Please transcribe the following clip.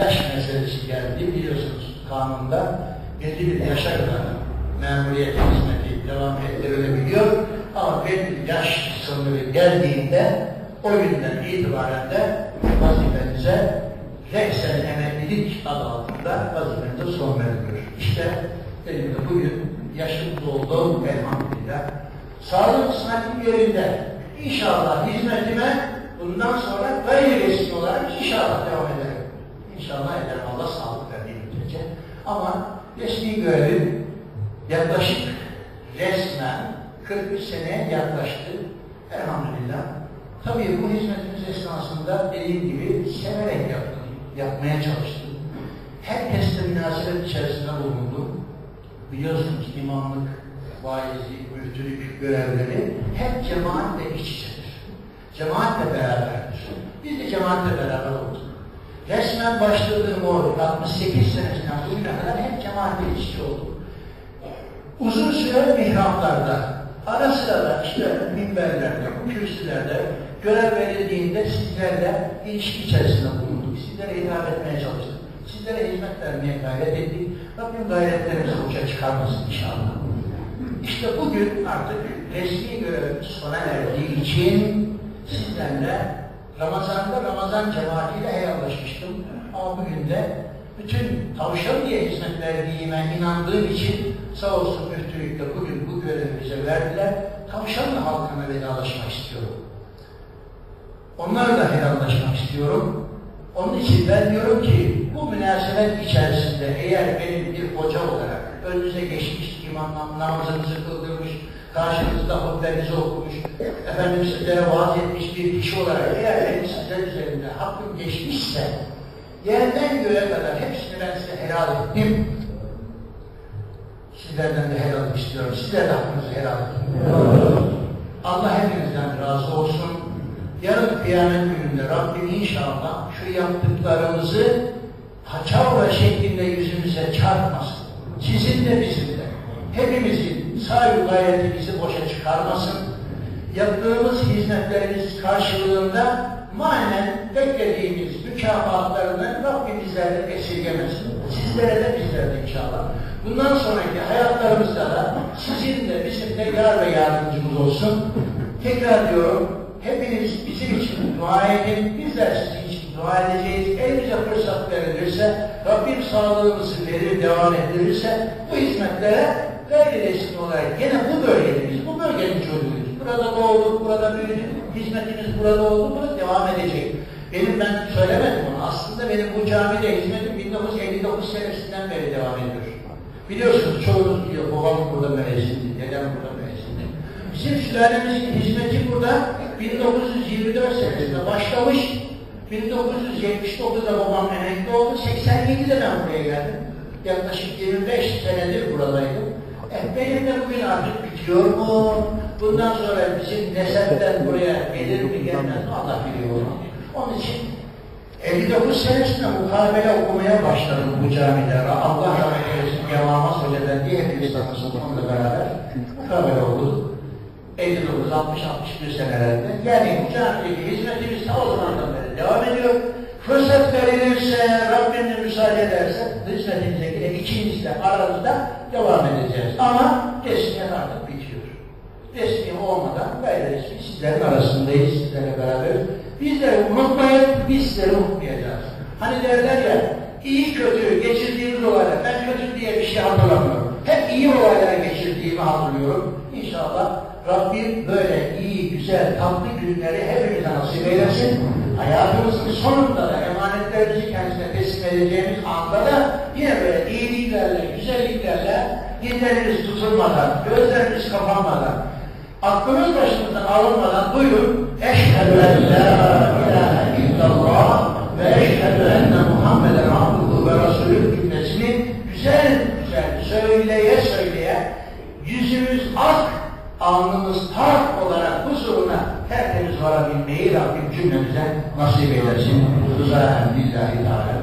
yaş meselesi geldi. Biliyorsunuz kanunda belli bir yaşa kadar memuriyet hizmeti devam ettirilebiliyor. Ama belli yaş sınırı geldiğinde o günden itibaren de vazifenize re'sel emeklilik adı altında vazifenize son veriliyor. İşte benim de bugün yaşım doldu elhamdülillah. Sağlığım sıhhatim yerinde. İnşallah hizmetime bundan sonra gayri resmi olarak inşallah devam ederim. İnşallah ederim Allah sağlık verdiği müddetçe. Ama resmi görevim yaklaşık resmen 43 seneye yaklaştı. Elhamdülillah. Tabii bu hizmetimiz esnasında dediğim gibi severek yaptım, yapmaya çalıştım. Herkesle münasebet içerisinde bulundum. Biliyorsunuz imamlık, vaizlik, müftülük görevleri hep cemaatle iç içedir. Cemaatle beraberdir. Biz de cemaatle beraber olduk. Resmen başladığım o 68 senesinden bugüne kadar hep cemaatle iç içe olduk. Uzun süre mihraplarda, ara sıra işte minberlerde, kürsülerde görev verildiğinde sizlerle ilişki içerisinde bulunduk. Sizlere hitap etmeye çalıştık. Sizlere hizmet vermeye gayret ettik. Rabbim gayretlerimizi uça çıkarmasın inşallah. İşte bugün artık resmi görevimiz sona erdiği için sizlerle Ramazan'da Ramazan cemaatiyle helallaşmıştım. Ama bugün de bütün tavşan diye hizmet verdiğime inandığım için sağ olsun müftülükte bugün bu görevi bize verdiler. Tavşanlı halkına vedalaşmak istiyorum. Onlarla helallaşmak istiyorum. Onun için ben diyorum ki bu münasebet içerisinde eğer benim bir hoca olarak önünüze geçmiş imam namazınızı kıldırmış, karşınızda hutbenizi okumuş, efendim sizlere vaaz etmiş bir kişi olarak eğer benim sizler üzerinde hakkım geçmişse yerden göğe kadar hepsini ben size helal ettim. Sizlerden de helal istiyorum. Sizler de hakkınızı helal edin. Allah hepinizden razı olsun. Yarın kıyamet gününde Rabbim inşallah şu yaptıklarımızı paçavra şeklinde yüzümüze çarpmasın. Sizin de bizim de. Hepimizin sahibi gayretimizi boşa çıkarmasın. Yaptığımız hizmetlerimiz karşılığında manen beklediğimiz mükafatlarını Rabbim bizlerden esirgemesin. Sizlere de bizlere inşallah. Bundan sonraki hayatlarımızda da sizin de bizim de yar ve yardımcımız olsun. Tekrar diyorum, hepiniz bizim için dua edin, bizler sizin için dua edeceğiz. Verilirse, Rabbim sağlığımızı verir, devam ettirirse bu hizmetlere gayri resmi olarak gene bu bölgede bu bölgenin çocuğuyuz. Burada doğduk, burada büyüdük, hizmetimiz burada oldu, burada devam edecek. Benim ben söylemedim onu. Aslında benim bu camide hizmetim 1959 senesinden beri devam ediyor. Biliyorsunuz çoğunuz biliyor, babam burada müezzindi, dedem burada müezzindi. Bizim sülalemizin hizmeti burada 1924 senesinde başlamış. 1979'da babam emekli oldu. 87'de ben buraya geldim. Yaklaşık 25 senedir buradaydım. E, benim de bugün artık bitiyor mu? Bundan sonra bizim nesepler buraya gelir mi gelmez mi? Allah biliyor onu. Onun için 59 senesinde mukabele okumaya başladım bu camide. Allah rahmet eylesin Yamamaz Hoca'dan diye hepimiz tanıştık onunla beraber. Mukabele oldu. 59, 60, 61 senelerde. Yani bu camideki hizmetimiz ta o zamandan beri devam ediyor. Fırsat verilirse, Rabbim müsaade ederse hizmetimize yine ikimiz de aramızda devam edeceğiz. Ama resmiyet artık bitiyor. Resmi olmadan gayri resmi sizlerin arasındayız, sizlerle beraberiz. Bizleri unutmayın, biz sizleri unutmayacağız. Hani derler ya, iyi kötü geçirdiğimiz olaylar, ben kötü diye bir şey hatırlamıyorum. Hep iyi olaylara geçirdiğimi hatırlıyorum. İnşallah Rabbim böyle iyi, güzel, tatlı günleri hepimize nasip eylesin. Hayatımızın sonunda da emanetlerimizi kendisine teslim edeceğimiz anda da yine böyle iyiliklerle, güzelliklerle dillerimiz tutulmadan, gözlerimiz kapanmadan, aklımız başımızdan alınmadan buyurun Eşhedü en la ilahe illallah ve eşhedü alnımız tak olarak huzuruna tertemiz varabilmeyi Rabbim cümlemize nasip eylesin. Rıza billahi teala.